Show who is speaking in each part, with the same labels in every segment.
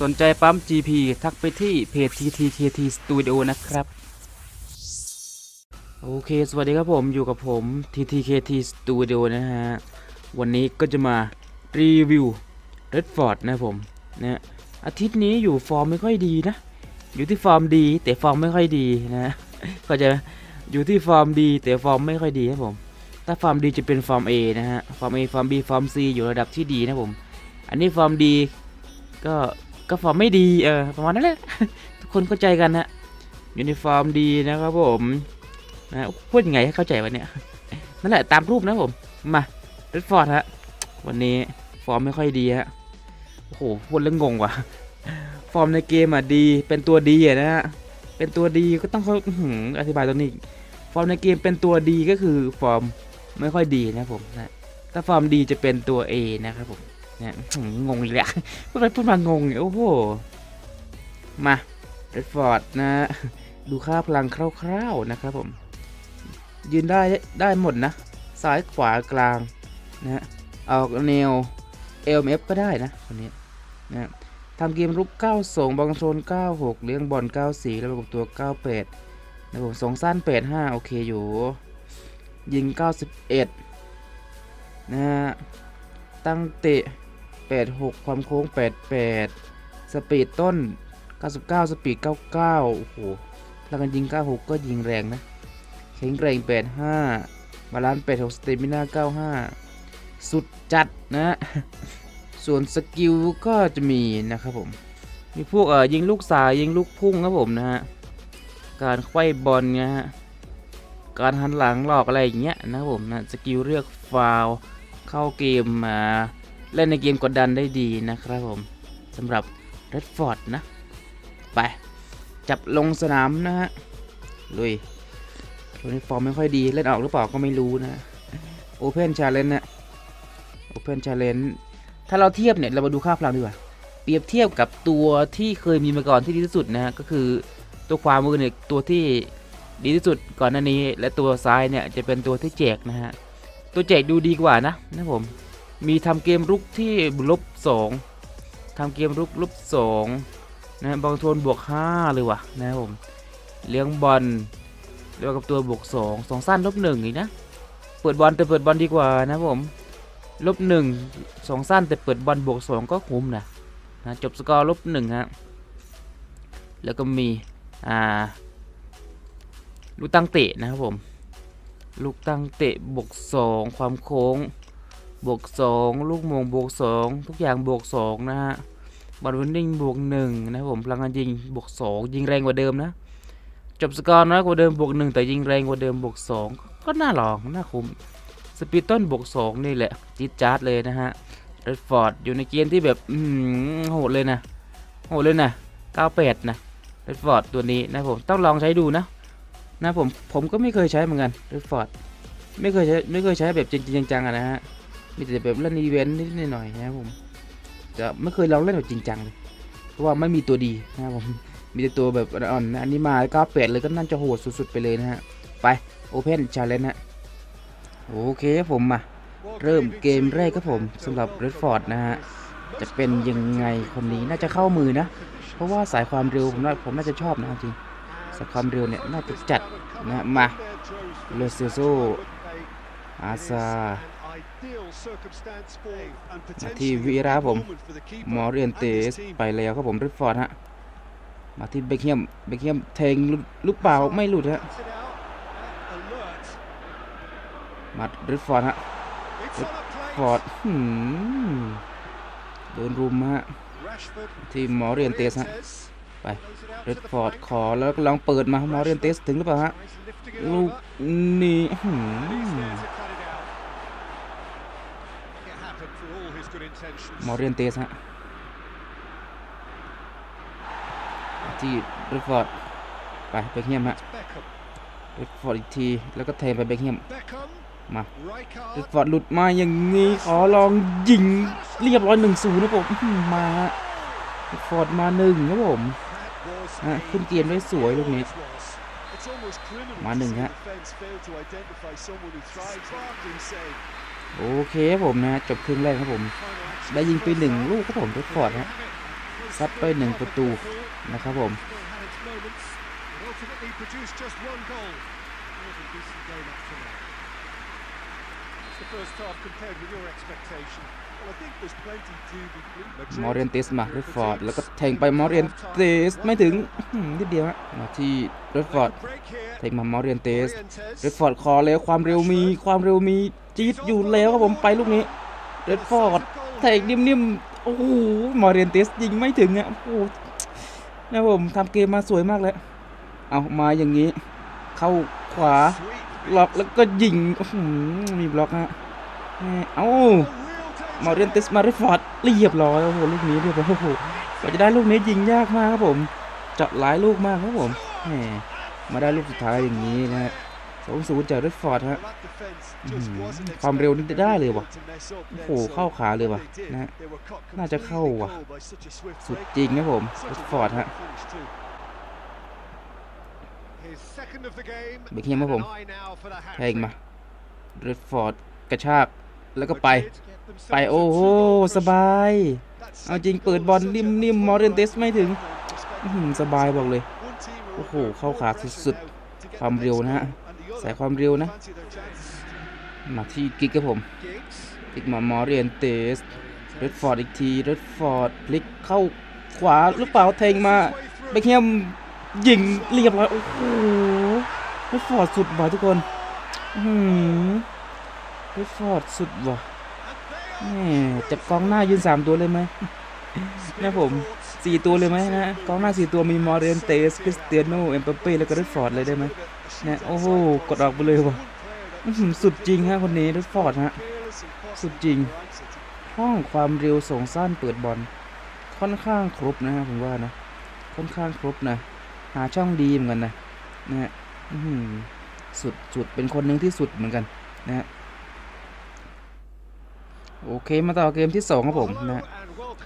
Speaker 1: สนใจปั๊ม GP ทักไปที่เพจ TTKT Studio นะครับ โอเค สวัสดีครับผมอยู่กับผม TTKT Studio นะฮะ วันนี้ก็จะมารีวิว Redford นะผมนะอาทิตย์นี้อยู่ฟอร์มไม่ค่อยดีนะ อยู่ที่ฟอร์มดี แต่ฟอร์มไม่ค่อยดีนะเข้าใจไหมอยู่ที่ฟอร์มดี แต่ฟอร์มไม่ค่อยดีครับผม ถ้าฟอร์มดีจะเป็นฟอร์ม A นะฮะ ฟอร์ม A ฟอร์ม B ฟอร์ม C อยู่ระดับที่ดีนะผม อันนี้ฟอร์มดีก็ ก็ฟอร์มไม่ดีเออประมาณนั้นแหละทุกคนเข้าใจกันนะยู่ในฟอร์มดีนะครับผมนะพูดยังไงให้เข้าใจวะเนี่ยนั่นแหละตามรูปนะผมมาเรดฟอร์ดฮะวันนี้ฟอร์มไม่ค่อยดีฮะโอ้โหพูดแล้วงงว่ะฟอร์มในเกมอะดีเป็นตัวดีอะนะฮะเป็นตัวดีก็ต้องเขาอื้อหืออธิบายตรงนี้ ฟอร์มในเกมเป็นตัวดีก็คือฟอร์มไม่ค่อยดีนะผมนะถ้าฟอร์มดีจะเป็นตัว A นะครับผม เนี่ยอื้อหืองงอีกแล้วพูดไปพูดมางงเนี่ยโอ้โห มาเรดฟอร์ดนะ ดูค่าพลังคร่าวๆนะครับผม ยืนได้ได้หมดนะ ซ้ายขวากลางนะฮะออกแนว LMF ก็ได้นะคนนี้นะทำเกมรุก92บอลคอน96 เลี้ยงบอล94 แล้วประกบตัว 98นะผมสองสั้น85 โอเคอยู่ ยิง 91 นะฮะตั้งเตะ 86 ความโค้ง 88 สปีดต้น 99 สปีด 99 โอ้โหแล้วกันยิง 96 ก็ยิงแรงนะ แข็งแกร่ง85 บาลานซ์ 86 สเตมิน่า 95 สุดจัดนะ ส่วนสกิลก็จะมีนะครับผม มีพวกเอ่อยิงลูกสายยิงลูกพุ่งครับผมนะฮะ การไขว้บอลนะฮะ การหันหลังหลอกอะไรอย่างเงี้ยนะครับผมนะ สกิลเลือกฟาวเข้าเกมมา เล่นในเกมกดดันได้ดีนะครับผมสำหรับ Redford นะ ไป จับลงสนามนะฮะลุยตัวนี้ฟอร์มไม่ค่อยดี เล่นออกหรือเปล่าก็ไม่รู้นะ Open Challenge นะ Open Challenge ถ้าเราเทียบเนี่ย เรามาดูค่าพลังดีกว่า เปรียบเทียบกับตัวที่เคยมีมาก่อนที่ดีที่สุดนะฮะก็คือตัวขวามือเนี่ยตัวที่ดีที่สุดก่อนหน้านี้ และตัวซ้ายเนี่ยจะเป็นตัวที่แจกนะฮะตัวแจกดูดีกว่านะนะผม มีทำเกมรุกที่ลบสองทำเกมรุกลบสองนะบางโทนบวกห้าเลยว่ะนะครับผมเลี้ยงบอลเรียกกับตัวบวกสองสองสั้นลบหนึ่งอีกนะเปิดบอลแต่เปิดบอลดีกว่านะผมลบหนึ่งสองสั้นแต่เปิดบอลบวกสองก็คุ้มนะนะจบสกอร์ลบหนึ่งฮะแล้วก็มีอ่าลูกตั้งเตะนะครับผมลูกตั้งเตะบวกสองความโค้ง บวกสองลูกมงบวกสองทุกอย่างบวกสองนะฮะบอลวินนิ่งบวกหนึ่งนะครับผมพลังงานยิงบวกสองยิงแรงกว่าเดิมนะจบสกอร์น้อยกว่าเดิมบวกหนึ่งแต่ยิงแรงกว่าเดิมบวกสองก็น่าลองน่าคุ้มสปีดต้นบวกสองนี่แหละจี๊ดจ๊าดเลยนะฮะเรดฟอร์ดอยู่ในเกมที่แบบอืมโหดเลยนะโหดเลยนะ98นะเรดฟอร์ดตัวนี้นะผมต้องลองใช้ดูนะนะผมผมก็ไม่เคยใช้เหมือนกันเรดฟอร์ดไม่เคยใช้ไม่เคยใช้แบบจริงๆจังๆอะนะฮะ มีแต่แบบเล่นอีเวนต์นิดหน่อยนะครับผมจะไม่เคยลองเล่นแบบจริงจังเลย เพราะว่าไม่มีตัวดีนะครับผม มีแต่ตัวแบบอ่อนอันนี้มา98เลยก็น่าจะโหดสุดๆไปเลยนะฮะ ไป Open Challenge นะโอเคผมมาเริ่มเกมแรกครับผมสำหรับ Redford นะฮะ จะเป็นยังไงคนนี้น่าจะเข้ามือนะ เพราะว่าสายความเร็วผมน่าผมน่าจะชอบนะจริงสายความเร็วเนี่ยน่าจะจัดนะมาเลเซโซอาซา มาที่วีระผมมอเรียนเตสไปแล้วครับผม Redford ฮะมาที่เบคเฮียมเบคเฮียมแทงหลุดหรือเปล่าไม่หลุดฮะมาเรดฟอร์ดฮะฟอร์ดหืมโดนรุมฮะที่มอเรียนเตสฮะไปเรดฟอร์ดขอแล้วก็ลองเปิดมามอเรียนเตสถึงหรือเปล่าฮะลูกนี้หื มมอเรียนเตสฮะที่เรดฟอร์ดไปเบคเฮียมฮะเรดฟอร์ดอีกทีแล้วก็แทงไปเบคเฮียมมาเรดฟอร์ดหลุดมาอย่างนี้ขอลองยิงเรียบร้อยหนึ่งศูนย์นะผมอื้อหือมาฮะเรดฟอร์ดมาหนึ่งครับผมฮะขึ้นเกมได้สวยลูกนี้มาหนึ่งฮะ โอเคครับผมนะจบครึ่งแรกครับผม ได้ยิงไปหนึ่งลูกครับผมเรดฟอร์ดฮะซัดไปหนึ่งประตูนะครับผม มอร์เรนเตสมาเรดฟอร์ดแล้วก็แทงไปมอร์เรนเตสไม่ถึงอื้อหือนิดเดียวฮะมาที่เรดฟอร์ด
Speaker 2: Break here.
Speaker 1: แทงมามอร์เรนเตส
Speaker 2: Morientes.
Speaker 1: เรดฟอร์ดคอแล้วความเร็วมีความเร็วมีจี๊ดอยู่แล้วครับผมไปลูกนี้เรดฟอร์ดแทงนิ่มๆโอ้โหมอร์เรนเตสยิงไม่ถึงอะโอ้โหนะผมทำเกมมาสวยมากเลยเอามาอย่างนี้ เข้าขวา
Speaker 2: Sweet.
Speaker 1: ล็อกแล้วก็ยิงมีบล็อกฮะเอ้า
Speaker 2: A real
Speaker 1: มอร์เรนเตสมาริฟอร์ดเรียบร้อยโอ้โหลูกนี้เรียบร้อยโอ้โหกว่าจะได้ลูกนี้ยิงยากมากครับผมเจาะหลายลูกมากครับผมแหมมาได้ลูกสุดท้ายอย่างนี้นะฮะสองศูนย์จากรดฟอร์ดฮะความเร็วนี่ได้เลยวะโอ้โหเข้าขาเลยวะนะน่าจะเข้าว่ะสุดจริงนะผมร
Speaker 2: a
Speaker 1: ดฟอร์ดฮะ เบคแฮมครับผม
Speaker 2: and an eye now for the
Speaker 1: แทง
Speaker 2: hat-trick.
Speaker 1: มาเรดฟอร์ดกระชากแล้วก็ไป
Speaker 2: Madrid get themselves
Speaker 1: ไป
Speaker 2: a
Speaker 1: โอ้โห
Speaker 2: two-goal
Speaker 1: สบาย
Speaker 2: That's
Speaker 1: เอาจริง
Speaker 2: second
Speaker 1: เปิด
Speaker 2: goal
Speaker 1: บอล
Speaker 2: such a
Speaker 1: นิ่มๆมอร์เรนเตสไม่ถึง
Speaker 2: perspective.
Speaker 1: อื้อหือสบายบอกเลย
Speaker 2: One team are
Speaker 1: โอ้โห
Speaker 2: under
Speaker 1: เข้าขา
Speaker 2: more pressure
Speaker 1: สุด
Speaker 2: now to get
Speaker 1: ความ
Speaker 2: the
Speaker 1: เร็ว
Speaker 2: next
Speaker 1: นะฮะ
Speaker 2: goal, and the
Speaker 1: สาย
Speaker 2: other
Speaker 1: ความเร็วนะ
Speaker 2: fancy their chances.
Speaker 1: มาที่กิกครับผม
Speaker 2: Giggs.
Speaker 1: พลิกมามอร์เรียนเตสเรดฟอร์ดอีกทีเรดฟอร์ดพลิกเข้าขวาหรือเปล่าแทงมาเบคแฮม ยิงเรียบร้อย โอ้โหเรดฟอร์ดสุดว่ะทุกคนหือเรดฟอร์ดสุดว่ะแหม่จับกองหน้ายืนสามตัวเลยไหมนะผมสี่ตัวเลยไหมนะกองหน้าสี่ตัวมีมอร์เรนเตสคริสเตียโนเอ็มเปเป้แล้วก็รดฟอร์ดเลยได้ไหมนี่โอ้โหกดออกไปเลยว่ะสุดจริงฮะคนนี้เรดฟอร์ดฮะสุดจริง ห้องความเร็วส่งสั้นเปิดบอลค่อนข้างครบนะฮะผมว่านะ ค่อนข้างครบนะ หาช่องดีเหมือนกันนะนะฮะสุดสุดเป็นคนหนึ่งที่สุดเหมือนกันนะฮะโอเคมาต่อเกมที่สองครับผมนะฮะ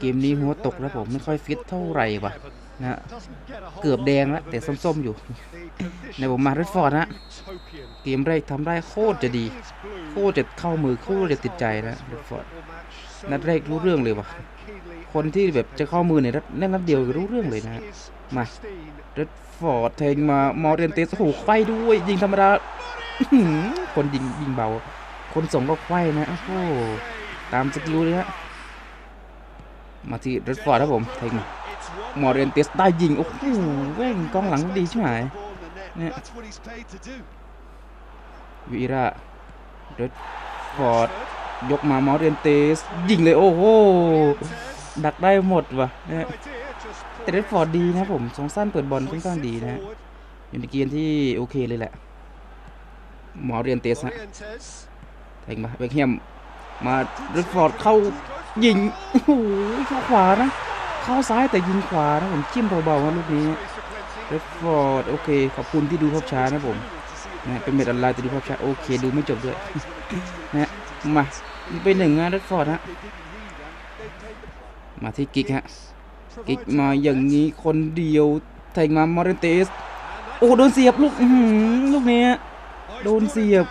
Speaker 1: เกมนี้หัวตกแล้วผมไม่ค่อยฟิตเท่าไหร่วะนะฮะเกือบแดงแล้วแต่ส้มๆอยู่ในผมมาเรดฟอร์ดนะเกมแรกทำได้โคตรจะดี โคตรจะเข้ามือโคตรจะติดใจนะเรดฟอร์ดนัดแรกรู้เรื่องเลยวะคนที่แบบจะเข้ามือเนี่ยนัดนัดเดียวรู้เรื่องเลยนะฮะมา เรดฟอร์ดแทงมามอร์เรนเตสโอ้โหไขว้ด้วย ยิงธรรมดาคนยิงยิงเบา คนส่งก็ไขว้นะ โอ้โห ตามสกิลเลยฮะ มาที่เรดฟอร์ดครับผมแทงมอร์เรนเตสได้ยิง โอ้โหแม่งกองหลังดีใช่ไหมเนี่ยวีระเรดฟอร์ดยกมามอร์เรนเตสยิงเลย โอ้โห ดักได้หมดว่ะเนี่ย แต่เรดฟอร์ดดีนะผมสองสั้นเปิดบอลค่อนข้างดีนะฮะอยู่ในเกมที่โอเคเลยแหละ หมอเรียนเตสนะแทงมาเบคแฮมมาเรดฟอร์ดเข้ายิงโอ้โหเข้าขวานะ เข้าซ้ายแต่ยิงขวานะผมจิ้มเบาๆนะลูกนี้เรดฟอร์ดโอเค ขอบคุณที่ดูภาพช้านะผมนะเป็นเม็ดออนไลน์แต่ดูภาพช้าโอเคดูไม่จบด้วยนะฮะมาไปหนึ่งนะเรดฟอร์ดฮะมาที่กิกฮะ กิกมาอย่างนี้คนเดียวแทงมามอร์เรนเตส โอ้โดนเสียบลูกลูกนี้ฮะโดนเสียบ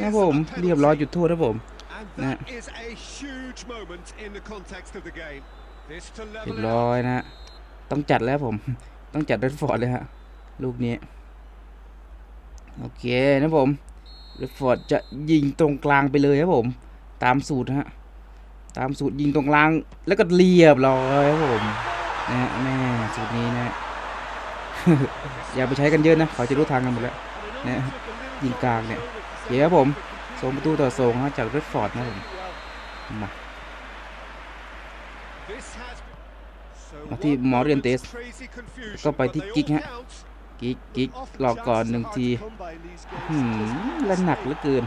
Speaker 1: นะผม เรียบร้อยจุดโทษนะผม
Speaker 2: And that is a huge moment in the context of the game. This to
Speaker 1: เรียบร้อยนะฮะต้องจัดแล้วผม ต้องจัดเรดฟอร์ดเลยฮะ ลูกนี้ โอเคนะผมเรดฟอร์ดจะยิงตรงกลางไปเลยครับผม ตามสูตรฮะ ตามสูตรยิงตรงกลาง แล้วก็เรียบร้อยครับผมนะแม่สูตรนี้นะอย่าไปใช้กันเยอะนะเขาจะรู้ทางกันหมดแล้วนะยิงกลางเนี่ยเดี๋ยวครับผมส่งประตูต่อส่งฮะจากเรดฟอร์ดนะผมมามาที่มอร์เรียนเตสก็ไปที่กิกฮะกิกกิกหลอกก่อนหนึ่งทีหืมและหนักเหลือเกิน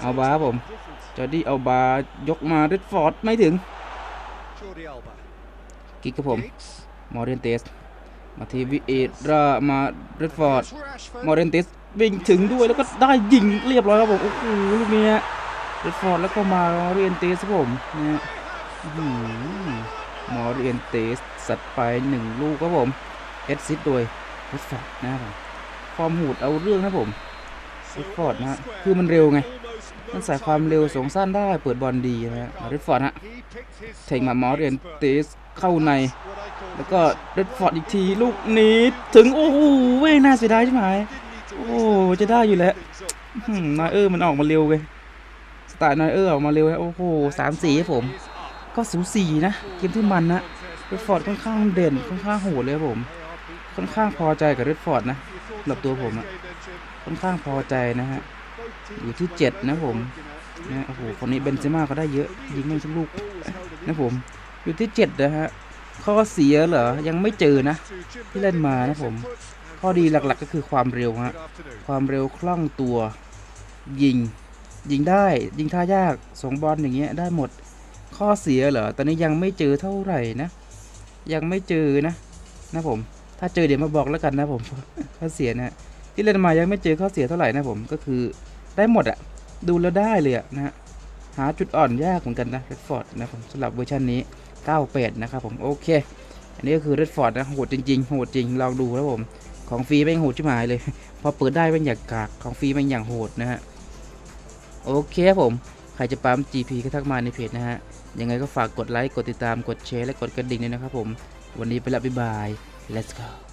Speaker 1: เอา
Speaker 2: takes
Speaker 1: บาผม จอร์ดี้เอาบายกมาเรดฟอร์ดไม่ถึง
Speaker 2: Jordi Alba.
Speaker 1: กิ๊กครับผม
Speaker 2: Giggs.
Speaker 1: มอร์เรนเตส มาทีวิเอรามาเรดฟอร์ด
Speaker 2: Here's Rashford.
Speaker 1: มอร์เรนเตสวิ่งถึงด้วยแล้วก็ได้ยิงเรียบร้อยครับผม โอ้โหลูกนี้ฮะเรดฟอร์ดแล้วก็มามอร์เรนเตสครับผมนะฮะอื้อหือมอร์เรนเตสสัดไปหนึ่งลูกครับผมเอสซิดโดยเรดฟอร์ดนะครับผมฟอร์มหูดเอาเรื่องนะครับผม
Speaker 2: So
Speaker 1: เรดฟอร์ดนะฮะ
Speaker 2: all square
Speaker 1: คือมันเร็วไง
Speaker 2: almost no
Speaker 1: มันใส่ความเร็วสองสั้นได้เปิดบอลดีนะฮะเรดฟอร์ดฮะเทงมามอร์เรน
Speaker 2: spot
Speaker 1: เตสเข้าใน แล้วก็เรดฟอร์ดอีกทีลูกนี้ถึงโอ้โหเว้ยน่าเสียดายใช่ไหมโอ้จะได้อยู่แล้วนอยเออร์มันออกมาเร็วเลยสไตล์นอยเออร์ออกมาเร็วแล้วโอ้โหสามสีครับผม ก็สูสีนะเกมที่มันนะเรดฟอร์ดค่อนข้างเด่นค่อนข้างโหดเลยผมค่อนข้างพอใจกับเรดฟอร์ดนะสำหรับตัวผมอะค่อนข้างพอใจนะฮะ อยู่ที่เจ็ดนะผมนะโอ้โหคนนี้เบนเซม่าเขาได้เยอะ ยิงไม่สักลูกนะผม อยู่ที่เจ็ดนะฮะ ข้อเสียเหรอ ยังไม่เจอนะ ที่เล่นมานะผม ข้อดีหลักๆก็คือความเร็วฮะ ความเร็วคล่องตัว ยิง ยิงได้ ยิงท่ายากสองบอลอย่างเงี้ยได้หมด ข้อเสียเหรอ ตอนนี้ยังไม่เจอเท่าไหร่นะ ยังไม่เจอนะนะผม ถ้าเจอเดี๋ยวมาบอกแล้วกันนะผม ข้อเสียนะฮะที่เล่นมายังไม่เจอข้อเสียเท่าไหร่นะผม ก็คือ ได้หมดอะดูแล้วได้เลยอะนะฮะหาจุดอ่อนยากเหมือนกันนะเรดฟอร์ดนะผมสำหรับเวอร์ชันนี้98นะครับผมโอเค อันนี้ก็คือเรดฟอร์ดนะโหดจริงๆโหดจริงลองดูแล้วผม ของฟรีแม่งโหดชิบหายเลย พอเปิดได้แม่งอย่างกากของฟรีแม่งอย่างโหดนะฮะโอเคครับผม ใครจะปั๊ม GP ก็ทักมาในเพจนะฮะ ยังไงก็ฝากกดไลค์ กดติดตาม กดแชร์ และกดกระดิ่งด้วยนะครับผม วันนี้ไปละบ๊ายบาย let's go